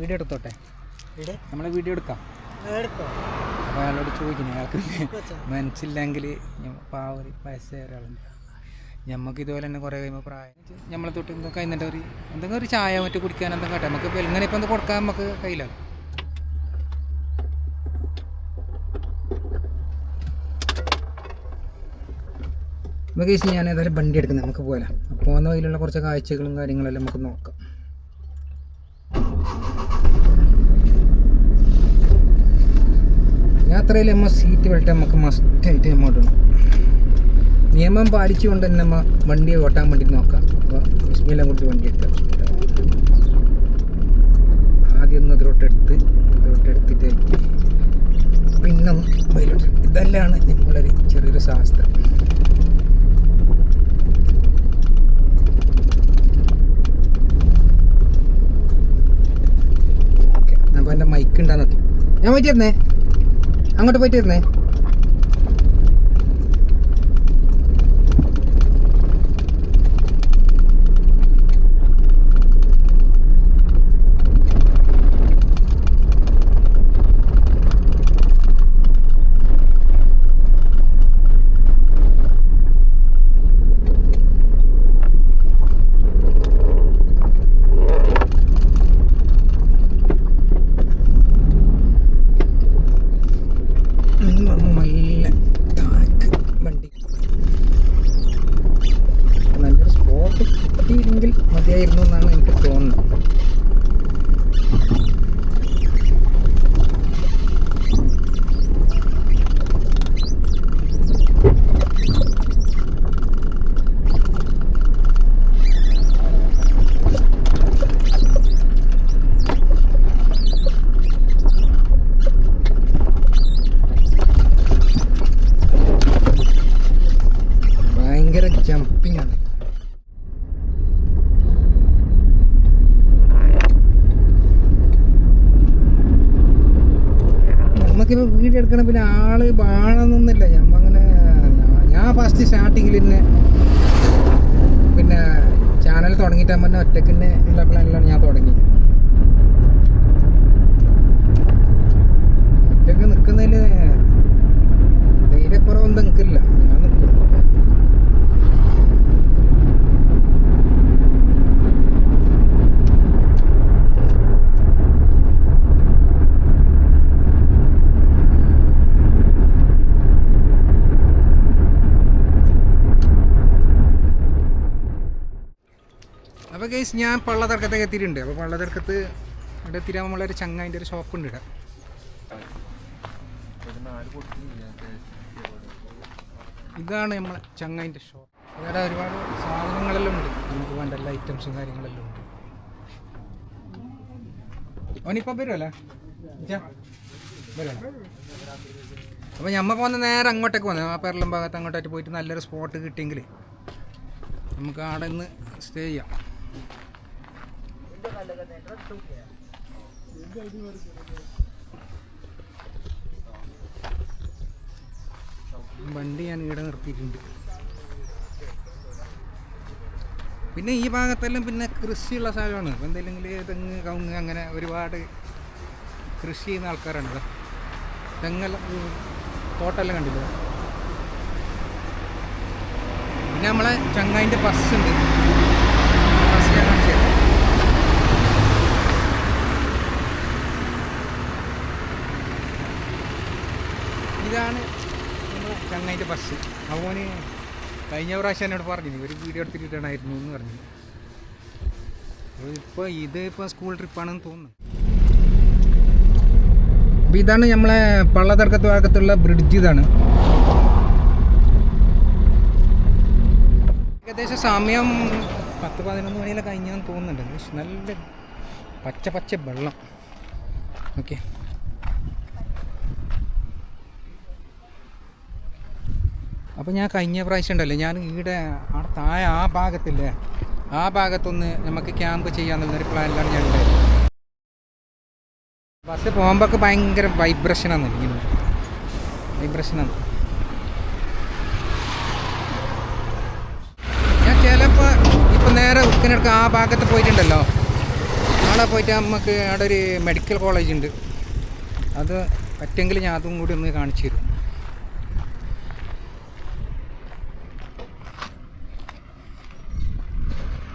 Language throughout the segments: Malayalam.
വീഡിയോ എടുത്തോട്ടെ? നമ്മളെ വീഡിയോ എടുക്കാം. അപ്പോൾ അയാളോട് ചോദിക്കുന്നു അയാൾക്ക്. മനസ്സില്ലെങ്കിൽ പാവറി വയസ്സായ ഒരാളുണ്ട് നമുക്ക് ഇതുപോലെ തന്നെ കുറേ കഴിയുമ്പോൾ പ്രായം നമ്മളെ തൊട്ട് എന്തെങ്കിലും കഴിഞ്ഞിട്ട് ഒരു എന്തെങ്കിലും ഒരു ചായ മറ്റു കുടിക്കാൻ എന്തെങ്കിലും കേട്ടെ? നമുക്ക് ഇപ്പം എങ്ങനെ ഇപ്പം എന്ത് കൊടുക്കാൻ നമുക്ക് കയ്യിലാണ് നമുക്ക് ഞാൻ ഏതായാലും വണ്ടി എടുക്കുന്നത് നമുക്ക് പോകാം പോകുന്ന വഴിയിലുള്ള കുറച്ച് കാഴ്ചകളും കാര്യങ്ങളെല്ലാം നമുക്ക് നോക്കാം. യാത്രയിൽ നമ്മൾ സീറ്റ് ബെൽറ്റ് നമുക്ക് മസ്റ്റായിട്ട് നമ്മൾ ഇടണം. നിയമം പാലിച്ചുകൊണ്ട് തന്നെ നമ്മൾ വണ്ടി ഓട്ടാൻ വേണ്ടി നോക്കാം. അപ്പോൾ വിസ്മയെല്ലാം കുറിച്ച് വണ്ടി എടുക്കാം. ആദ്യം ഒന്ന് ഇതിലോട്ടെടുത്ത് ഇതിലോട്ടെടുത്തിട്ട് പിന്നെ അതിലോട്ട് ഇതെല്ലാം നമ്മളൊരു ചെറിയൊരു ശാസ്ത്രം. അപ്പോൾ എന്റെ മൈക്ക് ഉണ്ടാകും ഞാൻ പോയിട്ട് ഇരുന്നേ അങ്ങോട്ട് പോയിട്ട് ഇരുന്നേ നല്ല താക്ക് വണ്ടി നല്ലൊരു സ്പോട്ട് കിട്ടിയില്ലെങ്കിൽ മതിയായിരുന്നു എന്നാണ് എനിക്ക് തോന്നുന്നത് ഭയങ്കര ജമ്പിങ് ആണ് എടുക്കണം പിന്നെ ആൾ ബാണെന്നൊന്നുമില്ല ഞമ്മ അങ്ങനെ ഞാൻ ഫസ്റ്റ് സ്റ്റാർട്ടിങ്ങിൽ തന്നെ പിന്നെ ചാനൽ തുടങ്ങിയിട്ട് തന്നെ ഒറ്റയ്ക്ക് തന്നെ ഉള്ള പ്ലാനിലാണ് ഞാൻ തുടങ്ങിയത്. കേസ് ഞാൻ പള്ളതർക്കത്തേക്ക് എത്തിയിട്ടുണ്ട്. അപ്പോൾ പള്ളതർക്കത്ത് ഇവിടെ എത്തിയാൽ നമ്മളൊരു ചങ്ങായിന്റെ ഒരു ഷോപ്പ് ഉണ്ട് ഇവിടെ. ഇതാണ് നമ്മളെ ചങ്ങായിന്റെ ഷോപ്പ് ഇവിടെ ഒരുപാട് സാധനങ്ങളെല്ലാം ഉണ്ട്. നമുക്ക് വേണ്ട എല്ലാ ഐറ്റംസും കാര്യങ്ങളെല്ലാം ഉണ്ട്. അവനിപ്പം വരുമല്ലേ വരുമല്ലോ അപ്പോൾ ഞമ്മ പോകുന്ന നേരെ അങ്ങോട്ടേക്ക് പോകുന്നത് ആ പെരളം ഭാഗത്ത് അങ്ങോട്ടായിട്ട് പോയിട്ട് നല്ലൊരു സ്പോട്ട് കിട്ടിയെങ്കിൽ നമുക്ക് അവിടെ നിന്ന് സ്റ്റേ ചെയ്യാം. വണ്ടി ഞാൻ ഇവിടെ നിർത്തിയിട്ടുണ്ട്. പിന്നെ ഈ ഭാഗത്തെല്ലാം പിന്നെ കൃഷിയുള്ള സ്ഥലമാണ്. ഇപ്പം എന്തെങ്കിലും തെങ്ങ് കവുങ്ങ് അങ്ങനെ ഒരുപാട് കൃഷി ചെയ്യുന്ന ആൾക്കാരാണ് ഇവിടെ. തെങ്ങെല്ലാം തോട്ടെല്ലാം കണ്ടില്ല? പിന്നെ നമ്മളെ ചങ്ങായിന്റെ ബസ് ഉണ്ട് ബസ് ഞാൻ കാണിച്ചു തരാം ഇതാണ് നമ്മുടെ ചങ്ങായിന്റെ ബസ് അവന് കഴിഞ്ഞ പ്രാവശ്യം എന്നോട് പറഞ്ഞു ഒരു വീഡിയോ എടുത്തിട്ടുണ്ടായിരുന്നു എന്ന് പറഞ്ഞു ഇപ്പോൾ ഇത് ഇപ്പോൾ സ്കൂൾ ട്രിപ്പാണെന്ന് തോന്നുന്നു. അപ്പോൾ ഇതാണ് നമ്മളെ പള്ളതർക്കത്ത് ഭാഗത്തുള്ള ബ്രിഡ്ജ് ഇതാണ്. ഏകദേശം സമയം പത്ത് പതിനൊന്ന് മണിയിലൊക്കെ കഴിഞ്ഞാന്ന് തോന്നുന്നുണ്ട്. നല്ല പച്ച പച്ച വെള്ളം. ഓക്കെ അപ്പോൾ ഞാൻ കഴിഞ്ഞ പ്രാവശ്യം ഉണ്ടല്ലോ ഞാൻ ഈടെ ആ താഴെ ആ ഭാഗത്തില്ലേ ആ ഭാഗത്തൊന്ന് നമുക്ക് ക്യാമ്പ് ചെയ്യാന്നുള്ളൊരു പ്ലാനിലാണ് ഞാൻ ഉണ്ടായത് ബസ് പോകുമ്പോൾ ഭയങ്കര വൈബ്രഷനാണ് ഇങ്ങനെ വൈബ്രഷനാണ് ഞാൻ ചിലപ്പോൾ ഇപ്പം നേരെ ഉക്കിനടുക്ക ആ ഭാഗത്ത് പോയിട്ടുണ്ടല്ലോ നാളെ പോയിട്ട് നമുക്ക് അവിടെ ഒരു മെഡിക്കൽ കോളേജ് ഉണ്ട്. അത് പറ്റെങ്കിൽ ഞാൻ അതും കൂടി ഒന്ന് കാണിച്ചു തരും.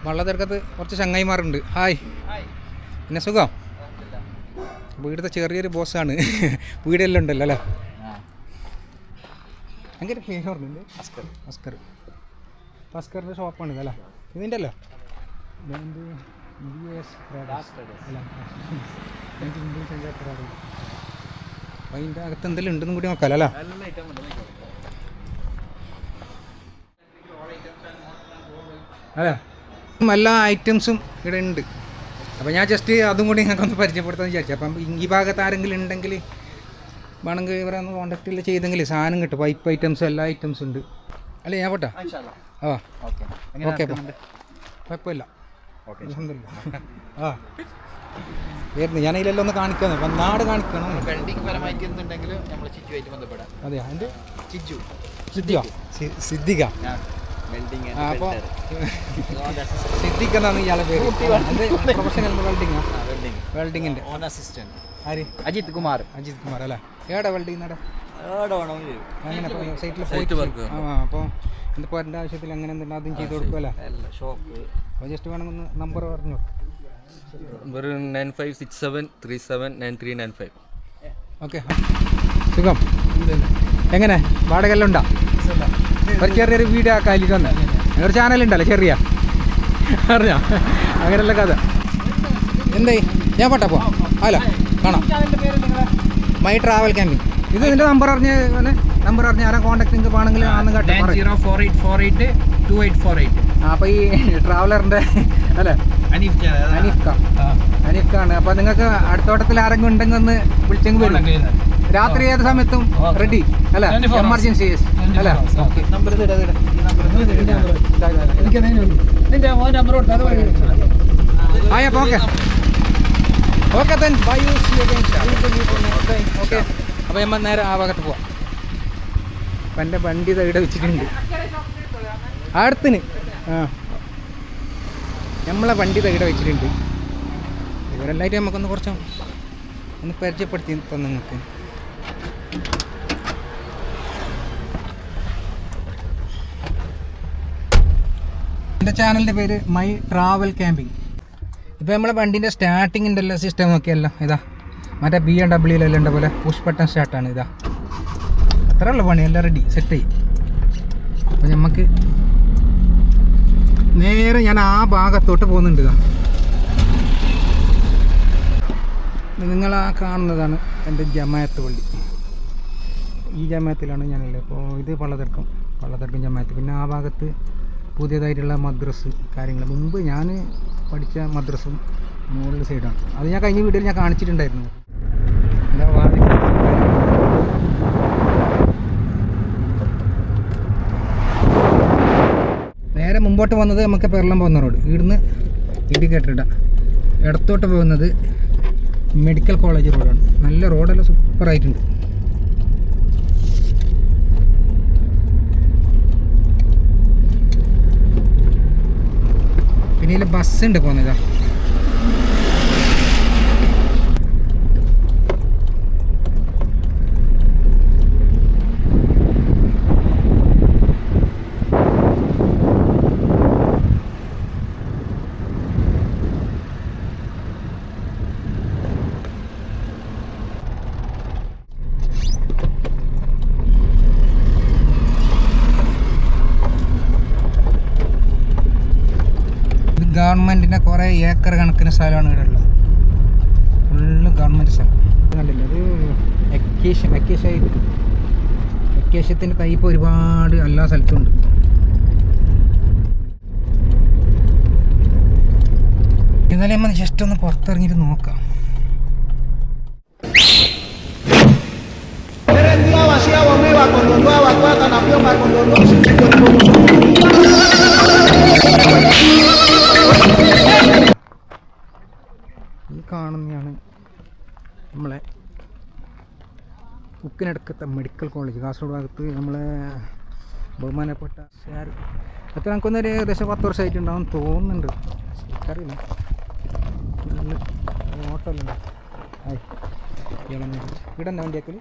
വള്ളത്തിറക്കത്ത് കുറച്ച് ചങ്ങായിമാരുണ്ട്. ഹായ്. പിന്നെ സുഖം? വീടത്തെ ചെറിയൊരു ബോസാണ്. വീടെല്ലാം ഉണ്ടല്ലോ അല്ലേ? അങ്ങനെ പേര് പറഞ്ഞിട്ടുണ്ട് അസ്കർ അസ്കർ അസ്കറിന്റെ ഷോപ്പാണ് ഇതല്ലേ ഇതിന്റെ അല്ലോ? അല്ല അതിന്റെ അകത്ത് എന്തെങ്കിലും ഉണ്ടെന്നും കൂടി നോക്കാമല്ലോ അല്ലേ? അതെ എല്ലാ ഐറ്റംസും ഇവിടെ ഉണ്ട്. അപ്പോൾ ഞാൻ ജസ്റ്റ് അതും കൂടി ഞങ്ങൾക്കൊന്ന് പരിചയപ്പെടുത്താൻ വിചാരിച്ചു. അപ്പം ഈ ഭാഗത്ത് ആരെങ്കിലും ഉണ്ടെങ്കിൽ വേണമെങ്കിൽ ഇവരെ ഒന്ന് കോൺടാക്റ്റിൽ ചെയ്തെങ്കിൽ സാധനം കിട്ടും. പൈപ്പ് ഐറ്റംസ് എല്ലാ ഐറ്റംസും ഉണ്ട്. അല്ലേ ഞാൻ പോട്ടെ? ആ. ഓക്കെ. കുഴപ്പമില്ല. ആ. വരുന്നു. ഞാൻ ഇതിലെല്ലാം ഒന്ന് കാണിക്കാന്ന്. അപ്പം നാട് കാണിക്കണം. വെൽഡിംഗ് പരമായിട്ട് എന്തുണ്ടെങ്കിലും നമ്മൾ ചിറ്റുമായിട്ട് ബന്ധപ്പെടാം. അതെ അതിന്റെ ചിച്ചു സിദ്ധിക സിദ്ധിക. വെൽഡിംഗ് ആ. അപ്പോൾ സിദ്ദിഖ് എന്നാണ് ഇയാളെ പേര്. എന്റെ പ്രൊഫഷണൽ വെൽഡിംഗ് ഓൺ അസിസ്റ്റന്റ് ആര്? അജിത് കുമാർ. അജിത് കുമാർ അല്ലേ? ഏടെ വെൽഡിംഗ് നട? അങ്ങനെ സൈറ്റിൽ പോയിട്ട് ആ അപ്പോൾ എന്തിപ്പോൾ എന്റെ ആവശ്യത്തിൽ അങ്ങനെ എന്തുണ്ട് അതും ചെയ്ത് കൊടുക്കുമല്ലേ ഷോപ്പ് അപ്പോൾ ജസ്റ്റ് വേണമെന്ന് നമ്പർ പറഞ്ഞു. Number nine five six seven three seven nine three nine five. Okay സുഖം. എങ്ങനെ? വാടകയെല്ലാം ഉണ്ടോ? ഒരു ചെറിയൊരു വീഡിയോ ആക്കാലിട്ട് വന്നേ. ഒരു ചാനലുണ്ടല്ലോ ചെറിയ. അറിഞ്ഞോ? അങ്ങനെയുള്ള കഥ. എന്തേ? ഞാൻ പോട്ടെ പോ അല്ല കാണാം. മൈ ട്രാവൽ ക്യാമ്പിംഗ് ഇത് നിന്റെ നമ്പർ അറിഞ്ഞ് നമ്പർ അറിഞ്ഞ് ആരാ കോൺടാക്ട് നിങ്ങൾക്ക് വേണമെങ്കിൽ ആണെന്ന് കേട്ടോ. Zero four eight four eight two eight four eight അപ്പോൾ ഈ ട്രാവലറിന്റെ അല്ലേ? അനീഫ് അനീഫ് ഖാൻ അനീഫ് ഖാൻ അപ്പോൾ നിങ്ങൾക്ക് അടുത്തോട്ടത്തിൽ ആരെങ്കിലും ഉണ്ടെങ്കിൽ ഒന്ന് വിളിച്ചെങ്കിൽ വരും. രാത്രി ഏത് സമയത്തും റെഡി അല്ല? 24 hours. എമർജൻസി അല്ല? 24 hours. ഓക്കെ. നമ്പർ ആയ ഓക്കെ. ഓക്കെ ഓക്കെ അപ്പോൾ നമ്മൾ നേരെ ആ ഭാഗത്ത് പോവാം. അപ്പം എന്റെ വണ്ടി ഇവിടെ വെച്ചിട്ടുണ്ട്. അടുത്തിന്. ആ. നമ്മളെ വണ്ടി ഇവിടെ വെച്ചിട്ടുണ്ട്. ഇവരെല്ലാവരും നമുക്കൊന്ന് കുറച്ച് ഒന്ന് പരിചയപ്പെടുത്തി തന്നെ നിങ്ങൾക്ക്? എന്റെ ചാനലിന്റെ പേര് മൈ ട്രാവൽ ക്യാമ്പിംഗ് ഇപ്പോൾ നമ്മളെ വണ്ടീന്റെ സ്റ്റാർട്ടിങ്ങിന്റെ എല്ലാം സിസ്റ്റം നോക്കിയല്ല. ഇതാ. മറ്റേ ബി എം ഡബ്ല്യൂലെല്ലാം ഉണ്ട പോലെ പുഷ് ബട്ടൺ സ്റ്റാർട്ടാണ് ഇതാ. അത്ര ഉള്ള പണി. എല്ലാം റെഡി സെറ്റ് ചെയ്യും അപ്പോൾ നമുക്ക് നേരെ ഞാൻ ആ ഭാഗത്തോട്ട് പോകുന്നുണ്ട് ഇതാ. നിങ്ങൾ ആ കാണുന്നതാണ് എന്റെ ജമായത്ത് പള്ളി. ഈ ജമാത്തിലാണ് ഞാനുള്ളത് അപ്പോൾ ഇത് പള്ളതിർക്കം പള്ളതിർക്കം ജമാത്ത്. പിന്നെ ആ ഭാഗത്ത് പുതിയതായിട്ടുള്ള മദ്രസ് കാര്യങ്ങൾ മുമ്പ് ഞാൻ പഠിച്ച മദ്രസും മുകളിൽ സൈഡാണ്. അത് ഞാൻ കഴിഞ്ഞ വീഡിയോയിൽ ഞാൻ കാണിച്ചിട്ടുണ്ടായിരുന്നു. നേരെ മുമ്പോട്ട് വന്നത് നമുക്ക് പെരളം പോകുന്ന റോഡ്. ഇവിടുന്ന് ഇടിക്കേട്ടിട ഇടത്തോട്ട് പോകുന്നത് മെഡിക്കൽ കോളേജ് റോഡാണ്. നല്ല റോഡെല്ലാം സൂപ്പറായിട്ടുണ്ട്. ഇതിൽ ബസ് ഉണ്ട് പോകുന്നതാ ഗവൺമെന്റിന്റെ കുറേ ഏക്കർ കണക്കിന് സ്ഥലമാണ് ഇവിടെ ഉള്ളത് ഫുള്ള് ഗവൺമെന്റ് സ്ഥലം. കണ്ടില്ലേ? ടൈപ്പ് ഒരുപാട് എല്ലാ സ്ഥലത്തും ഉണ്ട്. ഇന്നലെ നമ്മൾ ജസ്റ്റ് ഒന്ന് പുറത്തിറങ്ങിയിട്ട് നോക്കാം. കാണുന്നതാണ് നമ്മളെ ഉക്കിനടുക്കത്തെ മെഡിക്കൽ കോളേജ് കാസർഗോഡ് ഭാഗത്ത് നമ്മളെ ബഹുമാനപ്പെട്ട സാർ. എത്ര നമുക്കൊന്നൊരു ഏകദേശം പത്ത് വർഷമായിട്ടുണ്ടാവും തോന്നുന്നുണ്ട്. ശരിക്കറിയില്ല ഓട്ടോ അല്ലേ ആയി ഇളഞ്ഞ ഇവിടെ തന്നെ വണ്ടിയാക്കൽ?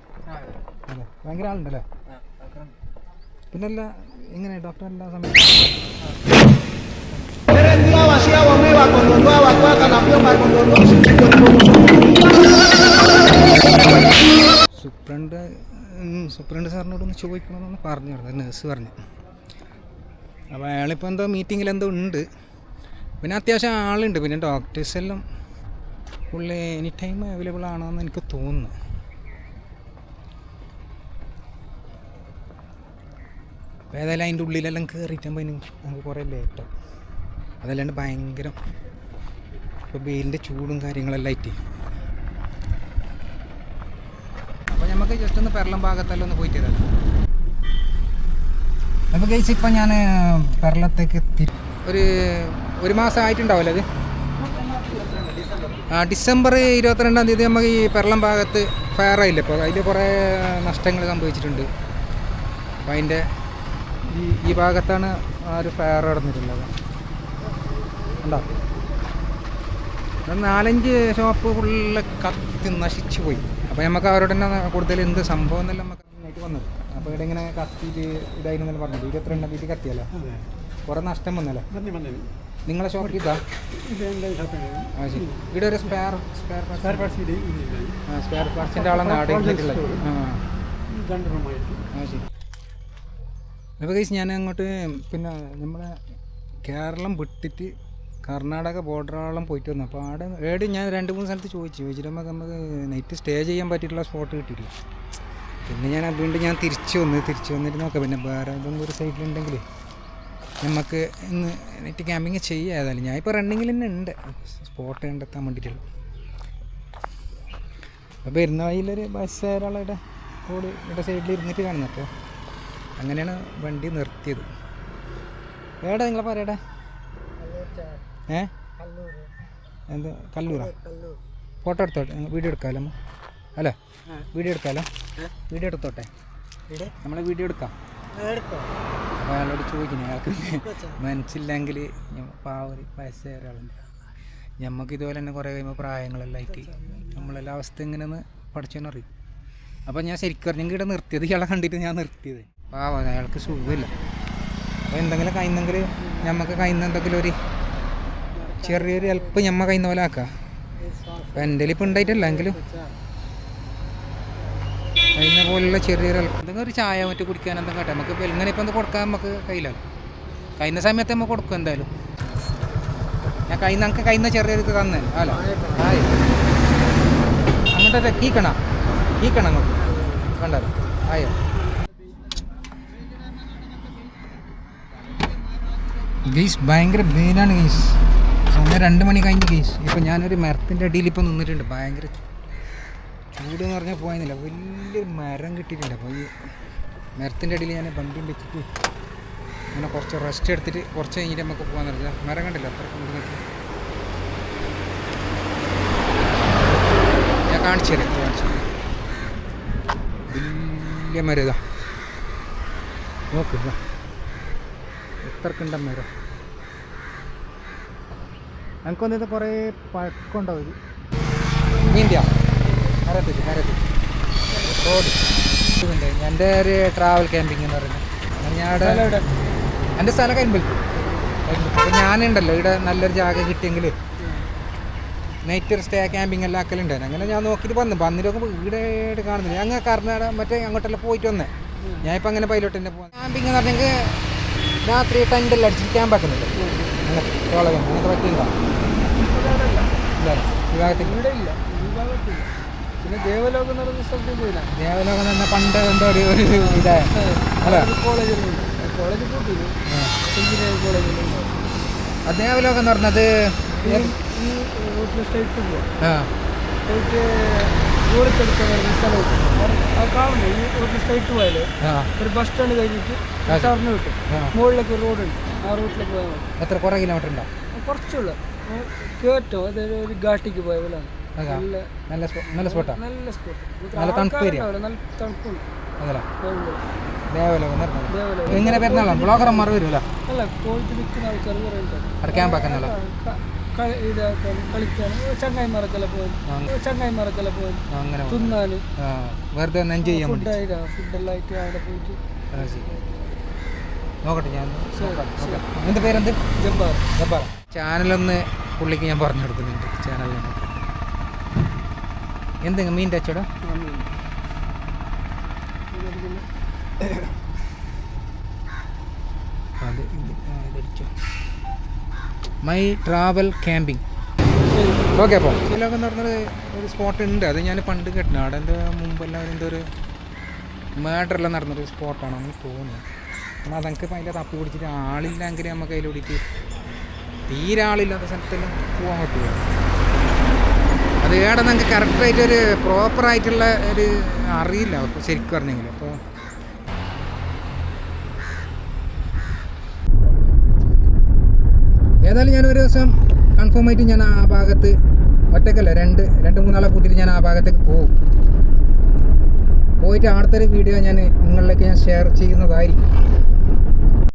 അതെ. ഭയങ്കര ആളുണ്ടല്ലേ? പിന്നല്ല എങ്ങനെ? ഡോക്ടർ എല്ലാ സമയത്തും സൂപ്രണ്ട് സൂപ്രണ്ട് സാറിനോടൊന്ന് ചോദിക്കണമെന്ന് പറഞ്ഞു നേഴ്സ് പറഞ്ഞു. അപ്പോൾ അയാളിപ്പോൾ എന്തോ മീറ്റിങ്ങിൽ എന്തോ ഉണ്ട്. പിന്നെ അത്യാവശ്യം ആളുണ്ട് പിന്നെ ഡോക്ടേഴ്സ് എല്ലാം പുള്ളി എനി ടൈം അവൈലബിൾ ആണെന്ന് എനിക്ക് തോന്നുന്നു. ഏതായാലും അതിന്റെ ഉള്ളിലെല്ലാം കയറിയിട്ടുമ്പോൾ ഇനി നമുക്ക് കുറേ ലേറ്റാവും അതല്ലാണ്ട് ഭയങ്കര ഇപ്പോൾ വെയിലിന്റെ ചൂടും കാര്യങ്ങളെല്ലാം ആയിട്ട്. അപ്പോൾ നമുക്ക് ജസ്റ്റ് ഒന്ന് പെരളം ഭാഗത്തെല്ലാം ഒന്ന് പോയിട്ട് തരാം അപ്പോൾ ഗൈസ് ഇപ്പം ഞാൻ പെരളത്തേക്ക് ഒരു ഒരു മാസം ആയിട്ടുണ്ടാവില്ല അത്? ആ ഡിസംബർ ഇരുപത്തിരണ്ടാം തീയതി നമുക്ക് ഈ പെരളം ഭാഗത്ത് ഫയർ ആയില്ല ഇപ്പോൾ അതിൽ കുറേ നഷ്ടങ്ങൾ സംഭവിച്ചിട്ടുണ്ട്. അപ്പോൾ അതിന്റെ ഈ ഈ ഭാഗത്താണ് ആ ഒരു ഫയർ നടന്നിട്ടുള്ളത്. ഉണ്ടോ നാലഞ്ച് ഷോപ്പ് ഫുള്ള് കത്തി നശിച്ചു പോയി. അപ്പോൾ നമുക്ക് അവരോട് തന്നെ കൂടുതൽ എന്ത് സംഭവം എന്നെല്ലാം നമുക്ക് നന്നായിട്ട് വന്നത്. അപ്പോൾ ഇവിടെ ഇങ്ങനെ കത്തിയിട്ട് ഇതായിരുന്നല്ലോ പറഞ്ഞത്. ഇരുപത്തിരണ്ടാം തീയതി കത്തിയല്ലോ? കുറേ നഷ്ടം വന്നല്ലേ? നിങ്ങളെ ഷോപ്പ് ഇതാ? ആ ശരി. ഇവിടെ ഒരു സ്പെയർ സ്പെയർ സ്പെയർ പാർട്സ് ആ സ്പെയർ പാർട്സിന്റെ ആളാണ് അവിടെ ഇരുന്നിട്ടുള്ളത് ആ. ആ ശരി. അപ്പോൾ കഴിച്ച് ഞാൻ അങ്ങോട്ട് പിന്നെ നമ്മളെ കേരളം വിട്ടിട്ട് കർണാടക ബോർഡറോളം പോയിട്ട് വന്നു. അപ്പോൾ അവിടെ ഏട് ഞാൻ രണ്ട് മൂന്ന് സ്ഥലത്ത് ചോദിച്ചു. ചോദിച്ചിട്ട് നമുക്ക് നൈറ്റ് സ്റ്റേ ചെയ്യാൻ പറ്റിയിട്ടുള്ള സ്പോട്ട് കിട്ടിയില്ല. പിന്നെ ഞാൻ വീണ്ടും ഞാൻ തിരിച്ചു വന്ന് തിരിച്ചു വന്നിട്ട് നോക്കാം. പിന്നെ വേറെ ഏതെങ്കിലും ഒരു സൈഡിലുണ്ടെങ്കിൽ നമുക്ക് ഇന്ന് നൈറ്റ് ക്യാമ്പിങ് ചെയ്യാം ഏതായാലും. ഞാൻ ഇപ്പോൾ റണ്ണിങ്ങിൽ തന്നെ ഉണ്ട്. സ്പോട്ട് കണ്ടെത്താൻ വേണ്ടിയിട്ടുള്ള അപ്പോൾ വരുന്ന വഴിയിലൊരു ബസ് ഒരാളുടെ റോഡ് ഇവിടെ സൈഡിൽ ഇരുന്നിട്ട് കാണുന്നു. അപ്പോൾ അങ്ങനെയാണ് വണ്ടി നിർത്തിയത്. എവിടെ നിങ്ങളെ പറയടെ. ഏ? എന്ത്? കല്ലൂരാ ഫോട്ടോ എടുത്തോട്ടെ? വീഡിയോ എടുക്കാമല്ലോ അല്ലേ? വീഡിയോ എടുക്കാമല്ലോ വീഡിയോ എടുത്തോട്ടെ? നമ്മളെ വീഡിയോ എടുക്കാം. അപ്പോൾ അയാളോട് ചോദിക്കുന്നു അയാൾക്ക് മനസ്സില്ലെങ്കിൽ പാവറി വയസ്സായ ഒരാളുണ്ട്. നമുക്ക് ഇതുപോലെ തന്നെ കുറേ കഴിയുമ്പോൾ പ്രായങ്ങളെല്ലാം ആയിട്ട് നമ്മളെല്ലാം അവസ്ഥ എങ്ങനെയെന്ന് പഠിച്ചോന്നറിയും അപ്പോൾ ഞാൻ ശരിക്കും പറഞ്ഞെങ്കിൽ ഇവിടെ നിർത്തിയത് ഇയാളെ കണ്ടിട്ട് ഞാൻ നിർത്തിയത്. പാവം അയാൾക്ക് സുഖമില്ല. അപ്പോൾ എന്തെങ്കിലും കഴിയുന്നെങ്കിൽ ഞമ്മക്ക് കഴിയുന്ന എന്തെങ്കിലും ഒരു ചെറിയൊരു ഹെൽപ്പ് ഞമ്മ കഴിയുന്ന പോലെ ആക്കാം. അപ്പം എന്റെ ഇപ്പം ഉണ്ടായിട്ടല്ല എങ്കിലും. കഴിഞ്ഞ പോലുള്ള ചെറിയൊരു ഹെൽപ്പ് എന്തെങ്കിലും ഒരു ചായ മറ്റു കുടിക്കാൻ എന്തെങ്കിലും കേട്ടോ. നമുക്ക് ഇപ്പം ഇങ്ങനെ ഇപ്പം കൊടുക്കാൻ നമുക്ക് കയ്യിലാണ് കഴിയുന്ന സമയത്ത് നമ്മൾ കൊടുക്കും എന്തായാലും. ഞാൻ കഴിയുന്ന നമുക്ക് കഴിഞ്ഞ ചെറിയൊരു ഇത് തന്നെ. അല്ലോ അങ്ങനത്തെ കീക്കണ കീക്കണ അങ്ങോട്ട്. കണ്ടല്ലോ ആയോ? ഗീസ് ഭയങ്കര മെയിനാണ് ഗെയ്സ്. സമയം രണ്ട് മണി കഴിഞ്ഞ് കേസ് ഇപ്പം ഞാനൊരു മരത്തിന്റെ അടിയിൽ ഇപ്പം നിന്നിട്ടുണ്ട്. ഭയങ്കര ചൂട് എന്ന് പറഞ്ഞാൽ പോയെന്നില്ല. വലിയൊരു മരം കിട്ടിയിട്ടുണ്ട്. അപ്പോൾ ഈ മരത്തിന്റെ അടിയിൽ ഞാൻ വണ്ടിയും വെച്ചിട്ട് അങ്ങനെ കുറച്ച് റെസ്റ്റ് എടുത്തിട്ട് കുറച്ച് കഴിഞ്ഞിട്ട് നമുക്ക് പോകാൻ നിർത്തുക മരം കണ്ടില്ല? അത്ര കൊണ്ട് ഞാൻ കാണിച്ചു തരാം കാണിച്ചു വലിയ മരം ഇതാ. നോക്കുക എത്രക്കുണ്ട മരം? ഞങ്ങൾക്ക് വന്നത് കുറേ പഴക്കമുണ്ടാവും ഇത്? ഇന്ത്യ. റോഡ് ഉണ്ട് എന്റെ ഒരു ട്രാവൽ ക്യാമ്പിംഗ് എന്ന് പറയുന്നത്. ഞാൻ അവിടെ എന്റെ സ്ഥലം കരിമ്പൽക്ക് അപ്പം ഞാനുണ്ടല്ലോ. ഇവിടെ നല്ലൊരു ജാഗ കിട്ടിയെങ്കിൽ നൈറ്റ് സ്റ്റേ ക്യാമ്പിംഗ് എല്ലാം ആക്കലുണ്ടായിരുന്നു അങ്ങനെ ഞാൻ നോക്കിയിട്ട് വന്നു. വന്നിട്ട് നോക്കുമ്പോൾ ഇവിടെ കാണുന്നില്ല. ഞങ്ങൾ കർണാടക മറ്റേ അങ്ങോട്ടെല്ലാം പോയിട്ട് വന്നേ. ഞാൻ ഇപ്പം അങ്ങനെ പൈലോട്ട് തന്നെ പോകാം ക്യാമ്പിംഗ് എന്ന് പറഞ്ഞെങ്കിൽ രാത്രി ടെന്റെല്ലാം അടിച്ചിട്ട് ക്യാമ്പ് ആക്കുന്നില്ല? അങ്ങനെ കോളേജ് അങ്ങനത്തെ പറ്റിയിട്ടുണ്ടോ ഇല്ല? ഈ ഭാഗത്തേക്ക്. ഇവിടെ ഇല്ല. ഈ ഭാഗത്തില്ല പിന്നെ ദേവലോകം എന്ന് പറയുന്ന സ്ഥലത്ത് പോയില്ല. ദേവലോകം തന്നെ പണ്ട് എന്തോ ഒരു ഒരു ഇതായ അല്ല? കോളേജിലുണ്ട് കോളേജ് കൂട്ടില്ല എഞ്ചിനീയറിംഗ് കോളേജിലുണ്ട് ആ ദേവലോകം എന്ന് പറഞ്ഞത് ഈ പോവാം. പോയിട്ട് സ്ഥലമുണ്ട് കാണുന്നു ഈ സ്ട്രൈറ്റ് പോയാൽ ഒരു ബസ് സ്റ്റാൻഡ് കഴിഞ്ഞിട്ട് ടർന്ന് കിട്ടും ആ. മുകളിലേക്ക് ഒരു റോഡുണ്ട് ആ റൂട്ടിലേക്ക് പോയാൽ മതി. എത്ര കുറേ കിലോമീറ്റർ ഉണ്ടോ? കുറച്ചുള്ള. കേറ്റോ അതായത് ഒരു ഘാട്ടിക്ക് പോയ പോലെയാണ് നല്ല നല്ല നല്ല സ്പോട്ടാ നല്ല സ്പോട്ട് നല്ല തണുപ്പ് നല്ല തണുപ്പുണ്ട്. അതല്ല? ഭയങ്കര. ദേവലോകം എന്ന് പറഞ്ഞത് ദേവലോകം ഇങ്ങനെ പെരുന്നാളോ ബ്ലോഗർമാർ വരുമല്ലോ? അല്ല കോഴിക്ക് നിൽക്കുന്ന ആൾക്കാർ അവിടെ ക്യാമ്പ് ആക്കുന്നല്ലോ കളി ഇതാക്കാൻ കളിക്കാൻ ചങ്ങായിമാർക്കെല്ലാം പോയി ചങ്ങായിമാർക്കെല്ലാം പോയി അങ്ങനെ പോകും. തിന്നാൻ ആ, വെറുതെ ഫുഡായിട്ടാ ഫുഡെല്ലാം ആയിട്ട് അവിടെ പോയിട്ട്. നോക്കട്ടെ ഞാൻ എന്ത് പേരെന്ത്? ജബ്ബാർ. ജബ്ബാർ. ചാനലൊന്ന് പുള്ളിക്ക് ഞാൻ പറഞ്ഞു കൊടുക്കുന്നുണ്ട് ചാനലിൽ എന്തെങ്ങ മീൻ ടച്ചോടാ ആമീൻ. ഇതെടുക്കുന്നു. അത് ഇതടിച്ചോ മൈ ട്രാവൽ ക്യാമ്പിംഗ്. ഓക്കെ അപ്പോൾ ഇതിലൊക്കെ എന്ന് പറഞ്ഞൊരു ഒരു സ്പോട്ട് ഉണ്ട്. അത് ഞാൻ പണ്ട് കേട്ടിന് അവിടെ എന്തോ മുമ്പെല്ലാം എന്തോ ഒരു മേഡറെല്ലാം നടന്നൊരു സ്പോട്ടാണെന്ന് തോന്നുന്നു. അപ്പം അതൊക്കെ ഇപ്പം അതിന്റെ തപ്പി പിടിച്ചിട്ട് ആളില്ലെങ്കിൽ നമുക്ക് അതിലൂടിയിട്ട് തീരെ ആളില്ലാത്ത സ്ഥലത്തെല്ലാം പോകാൻ പറ്റുമോ? അത് ഏടെ നമുക്ക് കറക്റ്റായിട്ടൊരു പ്രോപ്പറായിട്ടുള്ള ഒരു അറിയില്ല. ശരിക്കും പറഞ്ഞെങ്കിൽ അപ്പോൾ ഏതായാലും ഞാൻ ഒരു ദിവസം കൺഫേം ആയിട്ട് ഞാൻ ആ ഭാഗത്ത് ഒറ്റക്കല്ല? രണ്ട് രണ്ട് മൂന്നാളെ കൂട്ടിയിട്ട് ഞാൻ ആ ഭാഗത്തേക്ക് പോകും. പോയിട്ട് അടുത്തൊരു വീഡിയോ ഞാൻ നിങ്ങളിലേക്ക് ഞാൻ ഷെയർ ചെയ്യുന്നതായിരിക്കും.